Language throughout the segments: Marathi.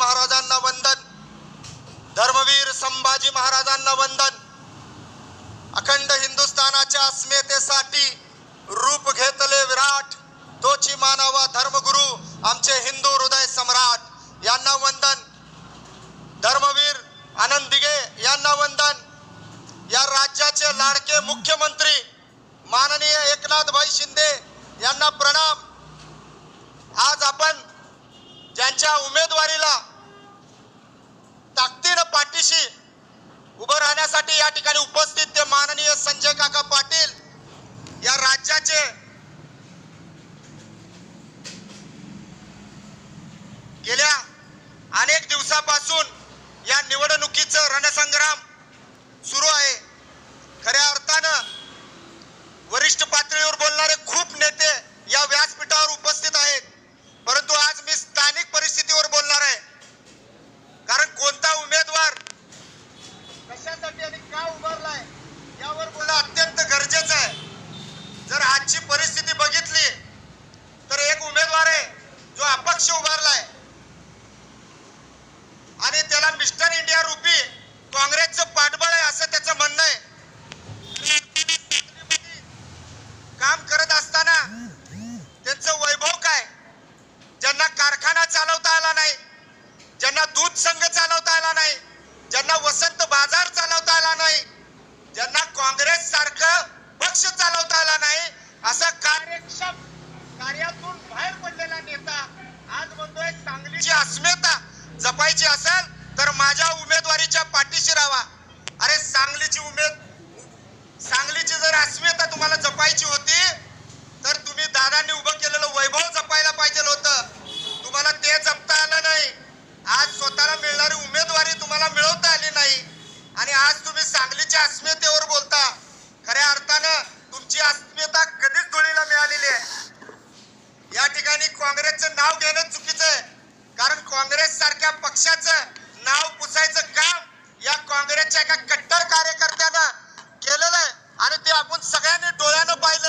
महाराजांना वंदन. धर्मवीर संभाजी महाराजांना वंदन. अखंड हिंदुस्थानाच्या अस्मितेसाठी रूप घेतले विराट. तोची मानावा धर्मगुरु आमचे हिंदू या ठिकाणी उपस्थित माननीय संजय काका पाटील या राज्याचे गेल्या अनेक दिवसापासून या निवडणुकीचं रणसंग्राम सुरू आहे खऱ्या अर्थानं वरिष्ठ पातळीवर बोलणारे खूप नेते या व्यासपीठावर उपस्थित आहेत परंतु आज मी स्थानिक परिस्थितीवर बोलणार आहे कारण कोणता उमेदवार कशासाठी आणि का उभारलाय यावर बोलणं अत्यंत गरजेचं आहे जर आजची परिस्थिती बघितली तर एक उमेदवार आहे जो अपक्ष उभारलाय आणि त्याला मिस्टर इंडिया रूपी काँग्रेसचं पाठबळ आहे असं त्याचं म्हणणं आहे काम करत असताना त्यांचं वैभव काय ज्यांना कारखाना चालवता आला नाही ज्यांना दूध संघ चालवता आला नाही ज्यांना वसंत बाजार चालवता आला नाही ज्यांना काँग्रेस सारखं पक्ष चालवता आला नाही असा कार्यक्षम कार्यातून बाहेर पडलेला नेता आज म्हणतोय सांगलीची अस्मिता जपायची असेल तर माझ्या उमेदवारीच्या पाठीशी राहा. अरे सांगलीची उमेद सांगलीची जर अस्मिता तुम्हाला जपायची होती तर तुम्ही दादांनी उभं केलेलं वैभव जपायला पाहिजे होतं तुम्हाला ते जपता आलं नाही आज स्वतःला मिळणारी उमेदवारी तुम्हाला मिळवता आली नाही आणि आज तुम्ही सांगलीच्या अस्मितेवर बोलता. खऱ्या अर्थानं तुमची अस्मिता कधीच धुळीला मिळालेली आहे. या ठिकाणी काँग्रेसचं नाव घेणं चुकीचं आहे. कारण काँग्रेस सारख्या पक्षाचं नाव पुसायचं काम या काँग्रेसच्या एका कट्टर कार्यकर्त्यानं केलेलं आहे. आणि ते आपण सगळ्यांनी डोळ्यानं पाहिलं.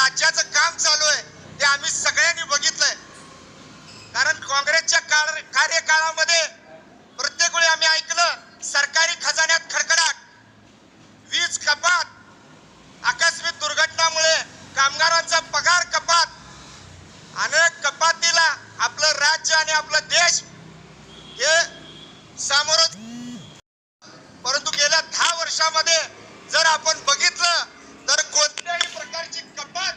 राज्याचं काम चालू आहे ते आम्ही सगळ्यांनी बघितलंय. कारण काँग्रेसच्या कार्यकाळामध्ये प्रत्येक वेळी आम्ही ऐकलं सरकारी खजान्यात खडखडाट वीज कपात आकस्मिक दुर्घटनामुळे कामगारांचा पगार कपात अनेक कपातीला आपलं राज्य आणि आपलं देश हे सामोरं परंतु गेल्या दहा वर्षामध्ये जर आपण बघितलं तर कोणत्याही प्रकारची कपात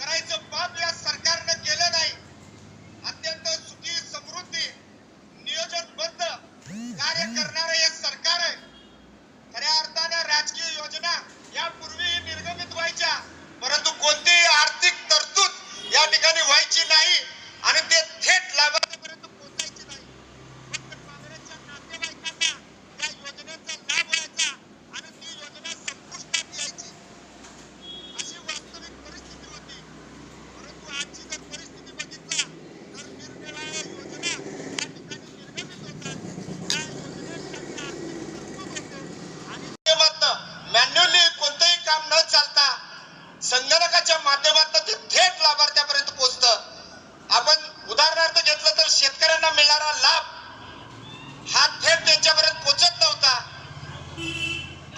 करायचं पाप या सरकारनं केलं नाही अत्यंत सुखी समृद्धी नियोजनबद्ध कार्य करणारं हे सरकार आहे खऱ्या अर्थानं राजकीय योजना यापूर्वीही निर्गमित व्हायच्या परंतु कोणतीही आर्थिक तरतूद या ठिकाणी व्हायची नाही आणि ते थेट लाभार्थीपर्यंत पोहोचायची नाही फक्त काँग्रेसच्या नातेवाईकांना त्या योजनेचा लाभ व्हायचा आणि ती योजना संपुष्टात यायची अशी वास्तविक परिस्थिती होती परंतु आजची जर परिस्थिती बघितला तर निरनिराळ्या योजना या ठिकाणी निर्गमित होतात त्या योजनेसाठी आर्थिक तरतूद होते आणि माध्यमातनं मॅन्युअली कोणतंही काम न चालता संगणकाच्या माध्यमातून ते थेट लाभार्थ्यापर्यंत पोहोचतं आपण उदाहरणार्थ घेतलं तर शेतकऱ्यांना मिळणारा लाभ हा थेट त्यांच्यापर्यंत पोचत नव्हता.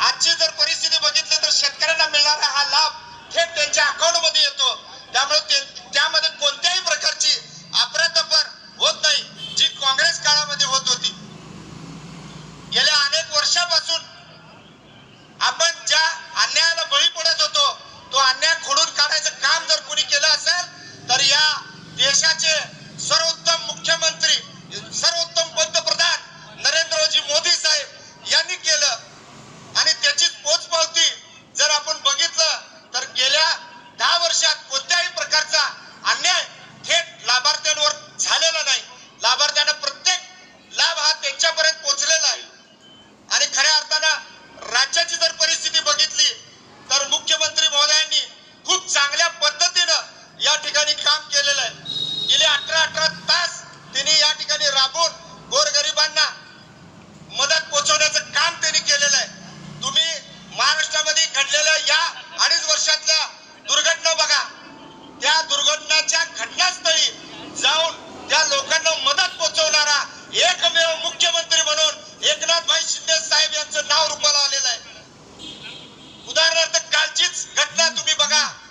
आजची जर परिस्थिती बघितली तर शेतकऱ्यांना मिळणारा हा लाभ थेट त्यांच्या अकाउंटमध्ये येतो. त्यामुळे त्यामध्ये कोणत्याही प्रकारची अफरातफर होत नाही जी काँग्रेस काळामध्ये होत होती. गेल्या अनेक वर्षापासून आपण ज्या अन्यायाला बळी पडत होतो तो अन्याय खोडून काढायचं काम जर कोणी केलं असेल तर या देशाचे एकनाथ भाई शिंदे साहेब यांचं नाव रुपाला आलेलं आहे. उदाहरणार्थ कालचीच घटना तुम्ही बघा.